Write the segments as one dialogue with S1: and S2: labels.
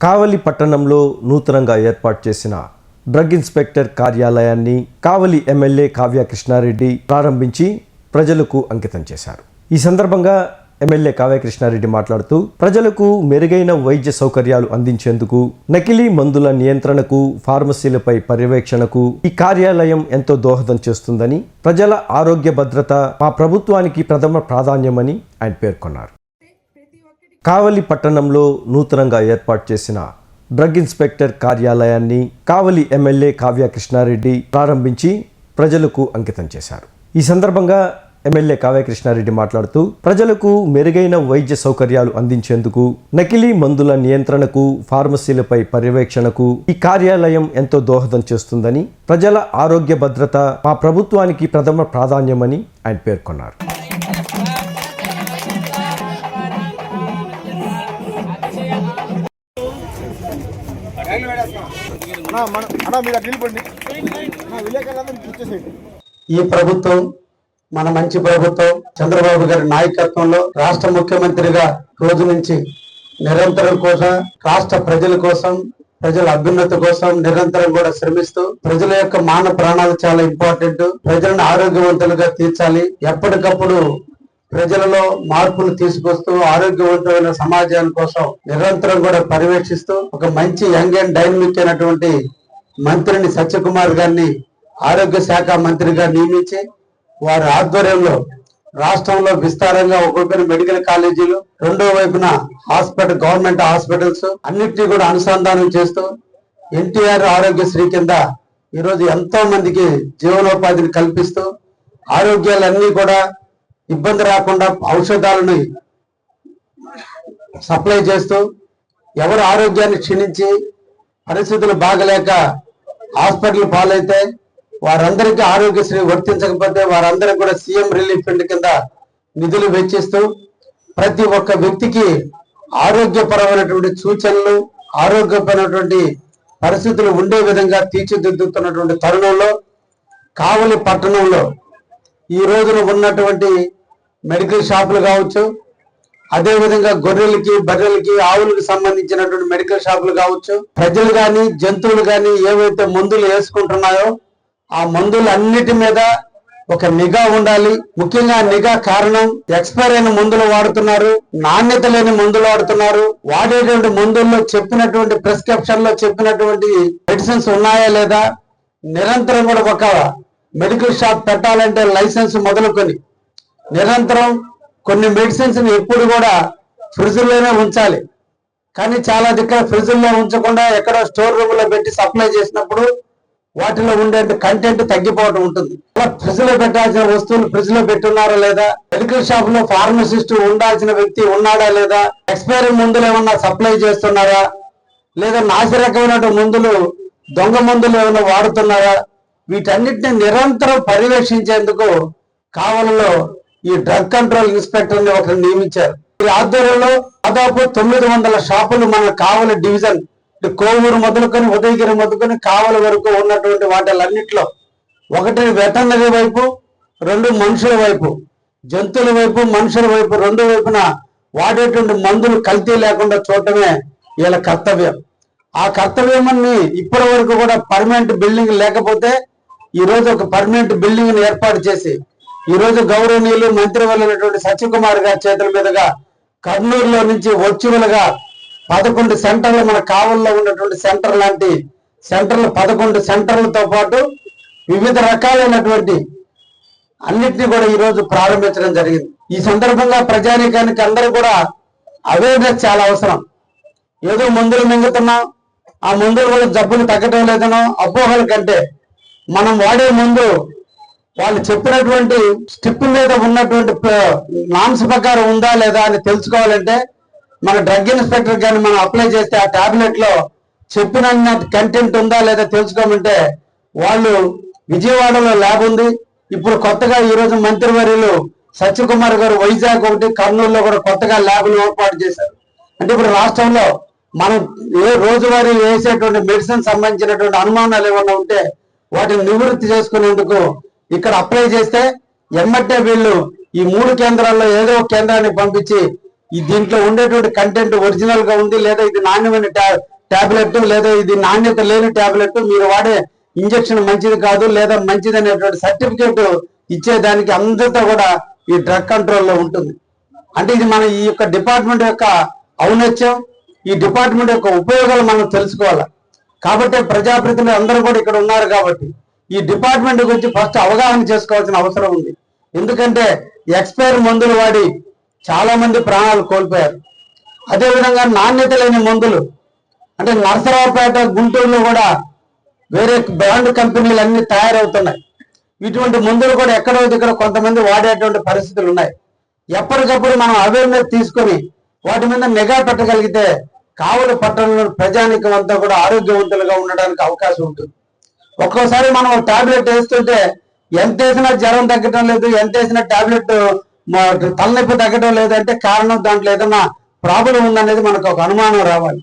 S1: కావలి పట్టణంలో నూతనంగా ఏర్పాటు చేసిన డ్రగ్ ఇన్స్పెక్టర్ కార్యాలయాన్ని కావలి ఎమ్మెల్యే కావ్య కృష్ణారెడ్డి ప్రారంభించి ప్రజలకు అంకితం చేశారు. ఈ సందర్భంగా ఎమ్మెల్యే కావ్యకృష్ణారెడ్డి మాట్లాడుతూ ప్రజలకు మెరుగైన వైద్య సౌకర్యాలు అందించేందుకు నకిలీ మందుల నియంత్రణకు ఫార్మసీలపై పర్యవేక్షణకు ఈ కార్యాలయం ఎంతో దోహదం చేస్తుందని ప్రజల ఆరోగ్య భద్రత మా ప్రభుత్వానికి ప్రథమ ప్రాధాన్యమని ఆయన పేర్కొన్నారు. కావలి పట్టణంలో నూతనంగా ఏర్పాటు చేసిన డ్రగ్ ఇన్స్పెక్టర్ కార్యాలయాన్ని కావలి ఎమ్మెల్యే కావ్య కృష్ణారెడ్డి ప్రారంభించి ప్రజలకు అంకితం చేశారు. ఈ సందర్భంగా ఎమ్మెల్యే కావ్య కృష్ణారెడ్డి మాట్లాడుతూ ప్రజలకు మెరుగైన వైద్య సౌకర్యాలు అందించేందుకు నకిలీ మందుల నియంత్రణకు ఫార్మసీలపై పర్యవేక్షణకు ఈ కార్యాలయం ఎంతో దోహదం చేస్తుందని ప్రజల ఆరోగ్య భద్రత మా ప్రభుత్వానికి ప్రథమ ప్రాధాన్యమని ఆయన పేర్కొన్నారు.
S2: ఈ ప్రభుత్వం మన మంచి ప్రభుత్వం చంద్రబాబు గారి నాయకత్వంలో రాష్ట్ర ముఖ్యమంత్రిగా రోజు నుంచి నిరంతరం కోసం రాష్ట్ర ప్రజల కోసం ప్రజల అభ్యున్నతి కోసం నిరంతరం కూడా శ్రమిస్తూ ప్రజల యొక్క మాన ప్రాణాలు చాలా ఇంపార్టెంట్ ప్రజలను ఆరోగ్యవంతులుగా తీర్చాలి. ఎప్పటికప్పుడు ప్రజలలో మార్పులు తీసుకొస్తూ ఆరోగ్యవంతమైన సమాజం కోసం నిరంతరం కూడా పర్యవేక్షిస్తూ ఒక మంచి యంగ్ అండ్ డైనమిక్ అయినటువంటి మంత్రిని సత్యకుమార్ గారిని ఆరోగ్య శాఖ మంత్రిగా నియమించి వారి ఆధ్వర్యంలో రాష్ట్రంలో విస్తారంగా ఒకవైపున మెడికల్ కాలేజీలు రెండో వైపున హాస్పిటల్ గవర్నమెంట్ హాస్పిటల్స్ అన్నిటినీ కూడా అనుసంధానం చేస్తూ ఎన్టీఆర్ ఆరోగ్యశ్రీ కింద ఈరోజు ఎంతో మందికి జీవనోపాధిని కల్పిస్తూ ఆరోగ్యాలన్నీ కూడా ఇబ్బంది రాకుండా ఔషధాలను సప్లై చేస్తూ ఎవరు ఆరోగ్యాన్ని క్షీణించి పరిస్థితులు బాగలేక హాస్పిటల్ పాలైతే వారందరికీ ఆరోగ్యశ్రీ వర్తించకపోతే వారందరికీ కూడా సీఎం రిలీఫ్ ఫండ్ కింద నిధులు వెచ్చిస్తూ ప్రతి ఒక్క వ్యక్తికి ఆరోగ్యపరమైనటువంటి సూచనలు ఆరోగ్యపరమైనటువంటి పరిస్థితులు ఉండే విధంగా తీర్చిదిద్దుతున్నటువంటి తరుణంలో కావలి పట్టణంలో ఈ రోజున ఉన్నటువంటి మెడికల్ షాపులు కావచ్చు అదేవిధంగా గొర్రెలకి బర్రెలకి ఆవులకు సంబంధించినటువంటి మెడికల్ షాపులు కావచ్చు ప్రజలు కానీ జంతువులు కానీ ఏవైతే మందులు వేసుకుంటున్నాయో ఆ మందులు అన్నిటి మీద ఒక నిఘా ఉండాలి. ముఖ్యంగా నిఘా కారణం ఎక్స్పైర్ అయిన మందులు వాడుతున్నారు నాణ్యత లేని మందులు వాడుతున్నారు. వాడేటువంటి మందుల్లో చెప్పినటువంటి ప్రిస్క్రిప్షన్లో చెప్పినటువంటి మెడిసిన్స్ ఉన్నాయా లేదా? నిరంతరం కూడా ఒక మెడికల్ షాప్ పెట్టాలంటే లైసెన్స్ మొదలుకొని నిరంతరం కొన్ని మెడిసిన్స్ ఎప్పుడు కూడా ఫ్రిడ్జ్లోనే ఉంచాలి. కానీ చాలా దగ్గర ఫ్రిడ్జ్ల్లో ఉంచకుండా ఎక్కడో స్టోర్ రూమ్లో పెట్టి సప్లై చేసినప్పుడు వాటిలో ఉండే కంటెంట్ తగ్గిపోవడం ఉంటుంది. అలా ఫ్రిడ్జ్లో పెట్టాల్సిన వస్తువులు ఫ్రిడ్జ్లో పెట్టున్నారా లేదా? మెడికల్ షాప్లో ఫార్మసిస్ట్ ఉండాల్సిన వ్యక్తి ఉన్నాడా లేదా? ఎక్స్పైరీ మందులు ఏమన్నా సప్లై చేస్తున్నారా? లేదా నాసిరకమైన మందులు దొంగ మందులు ఏమైనా వాడుతున్నారా? వీటన్నిటిని నిరంతరం పర్యవేక్షించేందుకు కావలలో ఈ డ్రగ్ కంట్రోల్ ఇన్స్పెక్టర్ని ఒకరు నియమించారు. ఈ ఆధ్వర్యంలో దాదాపు తొమ్మిది వందల షాపులు మన కావలి డివిజన్ కోవూరు మొదలుకొని ఉదయగిరి మొదలుకొని కావలి వరకు ఉన్నటువంటి వాటలన్నింటిలో ఒకటి వెటర్నరీ వైపు రెండు మనుషుల వైపు జంతువుల వైపు మనుషుల వైపు రెండు వైపున వాడేటువంటి మందులు కల్తీ లేకుండా చూడటమే వీళ్ళ కర్తవ్యం. ఆ కర్తవ్యమని ఇప్పటి వరకు కూడా పర్మనెంట్ బిల్డింగ్ లేకపోతే ఈ రోజు ఒక పర్మనెంట్ బిల్డింగ్ని ఏర్పాటు చేసి ఈరోజు రోజు గౌరవనీయులు మంత్రివర్యులైనటువంటి సత్యకుమార్ గారి చేతుల మీదుగా కర్నూలులో నుంచి వర్చువల్గా పదకొండు సెంటర్లు మన కావల్లో ఉన్నటువంటి సెంటర్ లాంటి సెంటర్లు పదకొండు సెంటర్లతో పాటు వివిధ రకాలైనటువంటి అన్నిటిని కూడా ఈరోజు ప్రారంభించడం జరిగింది. ఈ సందర్భంగా ప్రజానీకానికి అందరూ కూడా అవేర్నెస్ చాలా అవసరం. ఏదో మందులు మింగుతున్నాం ఆ మందులు వల్ల జబ్బులు తగ్గటం లేదనో అపోహల కంటే మనం వాడే ముందు వాళ్ళు చెప్పినటువంటి స్టిప్ మీద ఉన్నటువంటి నామ్స్ ప్రకారం ఉందా లేదా అని తెలుసుకోవాలంటే మన డ్రగ్ ఇన్స్పెక్టర్ కానీ మనం అప్లై చేస్తే ఆ టాబ్లెట్లో చెప్పిన కంటెంట్ ఉందా లేదా తెలుసుకోమంటే వాళ్ళు విజయవాడలో ల్యాబ్ ఉంది. ఇప్పుడు కొత్తగా ఈ రోజు మంత్రివర్యులు సత్యకుమార్ గారు వైజాగ్ ఒకటి కర్నూలులో కూడా కొత్తగా ల్యాబ్లు ఏర్పాటు చేశారు. అంటే ఇప్పుడు రాష్ట్రంలో మనం ఏ రోజువారీ వేసేటువంటి మెడిసిన్ సంబంధించినటువంటి అనుమానాలు ఏమైనా ఉంటే వాటిని నివృత్తి చేసుకునేందుకు ఇక్కడ అప్లై చేస్తే ఎమ్మటే వీళ్ళు ఈ మూడు కేంద్రాల్లో ఏదో ఒక కేంద్రాన్ని పంపించి ఈ దీంట్లో ఉండేటువంటి కంటెంట్ ఒరిజినల్గా ఉంది లేదా ఇది నాణ్యమైన టాబ్లెట్ లేదా ఇది నాణ్యత లేని టాబ్లెట్ మీరు వాడే ఇంజెక్షన్ మంచిది కాదు లేదా మంచిది అనేటువంటి సర్టిఫికేట్ ఇచ్చేదానికి అంతటా కూడా ఈ డ్రగ్ కంట్రోల్లో ఉంటుంది. అంటే ఇది మన ఈ యొక్క డిపార్ట్మెంట్ యొక్క ఔన్నత్యం ఈ డిపార్ట్మెంట్ యొక్క ఉపయోగాలు మనం తెలుసుకోవాలి. కాబట్టి ప్రజాప్రతినిధులు అందరూ కూడా ఇక్కడ ఉన్నారు కాబట్టి ఈ డిపార్ట్మెంట్ గురించి ఫస్ట్ అవగాహన చేసుకోవాల్సిన అవసరం ఉంది. ఎందుకంటే ఎక్స్పైర్ మందులు వాడి చాలా మంది ప్రాణాలు కోల్పోయారు. అదేవిధంగా నాణ్యత లేని మందులు అంటే నరసరావుపేట గుంటూరులో కూడా వేరే బ్రాండ్ కంపెనీలు అన్ని తయారవుతున్నాయి. ఇటువంటి మందులు కూడా ఎక్కడో దగ్గర కొంతమంది వాడేటువంటి పరిస్థితులు ఉన్నాయి. ఎప్పటికప్పుడు మనం అవేర్నెస్ తీసుకొని వాటి మీద నిఘా పెట్టగలిగితే కావలి పట్టణంలో ప్రజానికం అంతా కూడా ఆరోగ్యవంతులుగా ఉండడానికి అవకాశం ఉంటుంది. ఒక్కోసారి మనం టాబ్లెట్ వేస్తుంటే ఎంత వేసినా జ్వరం తగ్గడం లేదు ఎంత వేసినా టాబ్లెట్ తలనొప్పి తగ్గడం లేదంటే కారణం దాంట్లో ఏదైనా ప్రాబ్లం ఉందనేది మనకు ఒక అనుమానం రావాలి.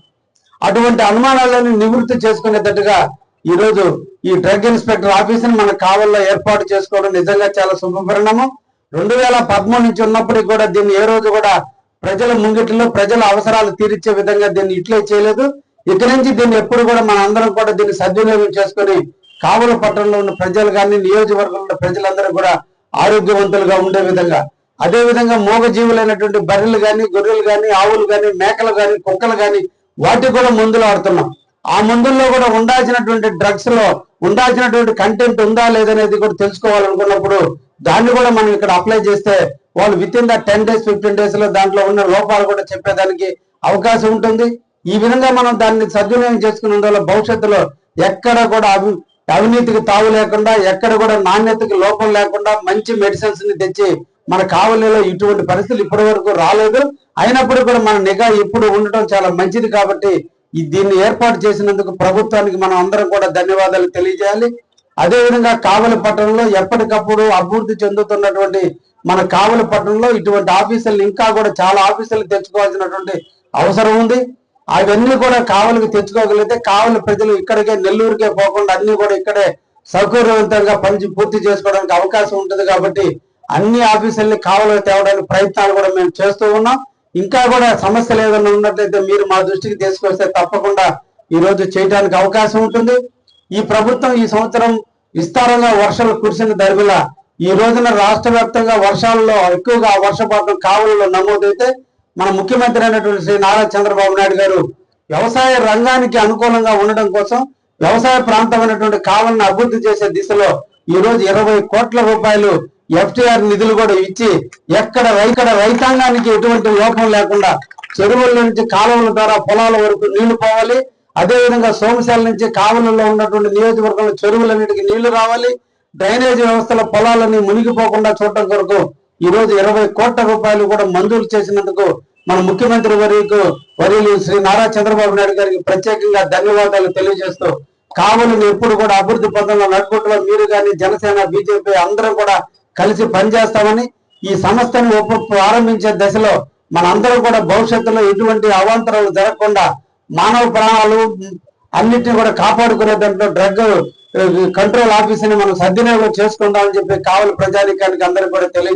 S2: అటువంటి అనుమానాలను నివృత్తి చేసుకునేటట్టుగా ఈ రోజు ఈ డ్రగ్ ఇన్స్పెక్టర్ ఆఫీసుని మన కావల్లో ఏర్పాటు చేసుకోవడం నిజంగా చాలా శుభపరిణామం. రెండు వేల పదమూడు నుంచి ఉన్నప్పటికీ కూడా దీన్ని ఏ రోజు కూడా ప్రజల ముంగిటిలో ప్రజల అవసరాలు తీర్చే విధంగా దీన్ని ఇట్లే చేయలేదు. ఇక నుంచి దీన్ని ఎప్పుడు కూడా మన అందరం కూడా దీన్ని సద్వినియోగం చేసుకొని కావల పట్టణంలో ఉన్న ప్రజలు కానీ నియోజకవర్గంలో ఉన్న ప్రజలందరూ కూడా ఆరోగ్యవంతులుగా ఉండే విధంగా. అదే విధంగా మూగజీవులైనటువంటి బర్రెలు కానీ గొర్రెలు కానీ ఆవులు కానీ మేకలు కానీ కుక్కలు కానీ వాటికి కూడా మందులు ఆడుతున్నాం ఆ మందుల్లో కూడా ఉండాల్సినటువంటి డ్రగ్స్లో ఉండాల్సినటువంటి కంటెంట్ ఉందా లేదనేది కూడా తెలుసుకోవాలనుకున్నప్పుడు దాన్ని కూడా మనం ఇక్కడ అప్లై చేస్తే వాళ్ళు within the ten days fifteen డేస్లో దాంట్లో ఉన్న లోపాలు కూడా చెప్పేదానికి అవకాశం ఉంటుంది. ఈ విధంగా మనం దాన్ని సద్వినియోగం చేసుకున్నందువల్ల భవిష్యత్తులో ఎక్కడ కూడా అవి అవినీతికి తావు లేకుండా ఎక్కడ కూడా నాణ్యతకి లోపం లేకుండా మంచి మెడిసిన్స్ని తెచ్చి మన కావలిలో ఇటువంటి పరిస్థితులు ఇప్పటి వరకు రాలేదు. అయినప్పుడు కూడా మన నిఘా ఇప్పుడు ఉండటం చాలా మంచిది కాబట్టి దీన్ని ఏర్పాటు చేసినందుకు ప్రభుత్వానికి మనం అందరం కూడా ధన్యవాదాలు తెలియజేయాలి. అదేవిధంగా కావలి పట్టణంలో ఎప్పటికప్పుడు అభివృద్ధి చెందుతున్నటువంటి మన కావలి పట్టణంలో ఇటువంటి ఆఫీసులు ఇంకా కూడా చాలా ఆఫీసులు తెచ్చుకోవాల్సినటువంటి అవసరం ఉంది. అవన్నీ కూడా కావలికి తెచ్చుకోగలిగితే కావలి ప్రజలు ఇక్కడికే నెల్లూరుకే పోకుండా అన్ని కూడా ఇక్కడే సౌకర్యవంతంగా పని పూర్తి చేసుకోవడానికి అవకాశం ఉంటుంది కాబట్టి అన్ని ఆఫీసుల్ని కావలికి తేవడానికి ప్రయత్నాలు కూడా మేము చేస్తూ ఉన్నాం. ఇంకా కూడా సమస్యలు ఏదైనా ఉన్నట్లయితే మీరు మా దృష్టికి తీసుకొస్తే తప్పకుండా ఈ రోజు చేయడానికి అవకాశం ఉంటుంది. ఈ ప్రభుత్వం ఈ సంవత్సరం విస్తారంగా వర్షాలు కురిసిన దరిమిలా ఈ రోజున రాష్ట్ర వ్యాప్తంగా వర్షాలలో ఎక్కువగా వర్షపాతం కావులలో నమోదైతే మన ముఖ్యమంత్రి అయినటువంటి శ్రీ నారా చంద్రబాబు నాయుడు గారు వ్యవసాయ రంగానికి అనుకూలంగా ఉండడం కోసం వ్యవసాయ ప్రాంతమైనటువంటి కావలను అభివృద్ధి చేసే దిశలో ఈ రోజు ఇరవై కోట్ల రూపాయలు ఎఫ్టీఆర్ నిధులు కూడా ఇచ్చి ఎక్కడ రైతడ రైతాంగానికి ఎటువంటి లోపం లేకుండా చెరువుల నుంచి కాలువల ద్వారా పొలాల వరకు నీళ్ళు పోవాలి. అదే విధంగా సోమశాల నుంచి కావలలో ఉన్నటువంటి నియోజకవర్గంలో చెరువులన్నిటికీ నీళ్ళు రావాలి. డ్రైనేజ్ వ్యవస్థల పొలాలన్నీ మునిగిపోకుండా చూడటం కొరకు ఈ రోజు ఇరవై కోట్ల రూపాయలు కూడా మంజూరు చేసినందుకు మన ముఖ్యమంత్రి వర్యకు వర్యులు శ్రీ నారా చంద్రబాబు నాయుడు గారికి ప్రత్యేకంగా ధన్యవాదాలు తెలియజేస్తూ కావలిని ఎప్పుడు కూడా అభివృద్ధి పథంలో నడుపుట్లో మీరు కానీ జనసేన బీజేపీ అందరం కూడా కలిసి పనిచేస్తామని ఈ సంస్థను ప్రారంభించే దశలో మనందరం కూడా భవిష్యత్తులో ఎటువంటి అవాంతరాలు జరగకుండా మానవ ప్రాణాలు అన్నిటిని కూడా కాపాడుకునే దాంట్లో డ్రగ్ కంట్రోల్ ఆఫీస్ని మనం సద్వినియోగం చేసుకుందామని చెప్పి కావలి ప్రజానికానికి అందరూ కూడా తెలియ